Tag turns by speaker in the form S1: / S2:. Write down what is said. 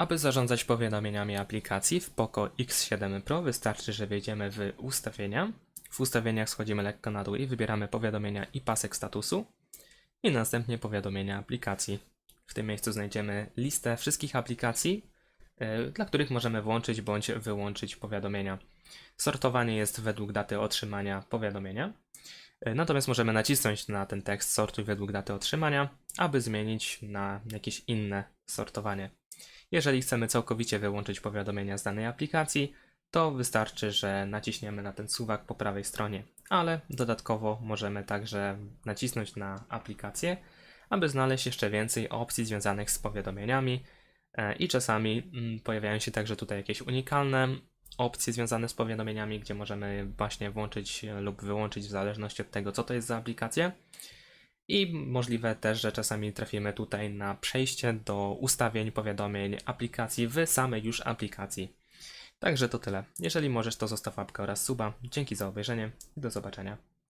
S1: Aby zarządzać powiadomieniami aplikacji w Poco X7 Pro wystarczy, że wejdziemy w ustawienia. W ustawieniach schodzimy lekko na dół i wybieramy powiadomienia i pasek statusu i następnie powiadomienia aplikacji. W tym miejscu znajdziemy listę wszystkich aplikacji, e, dla których możemy włączyć bądź wyłączyć powiadomienia. Sortowanie jest według daty otrzymania powiadomienia. E, Natomiast możemy nacisnąć na ten tekst sortuj według daty otrzymania, aby zmienić na jakieś inne sortowanie. Jeżeli chcemy całkowicie wyłączyć powiadomienia z danej aplikacji, to wystarczy, że naciśniemy na ten suwak po prawej stronie, ale dodatkowo możemy także nacisnąć na aplikację, aby znaleźć jeszcze więcej opcji związanych z powiadomieniami E, i czasami mm, pojawiają się także tutaj jakieś unikalne opcje związane z powiadomieniami, gdzie możemy właśnie włączyć lub wyłączyć w zależności od tego, co to jest za aplikacja. I możliwe też, że czasami trafimy tutaj na przejście do ustawień powiadomień aplikacji w samej już aplikacji. Także to tyle. Jeżeli możesz, to zostaw łapkę oraz suba. Dzięki za obejrzenie i do zobaczenia.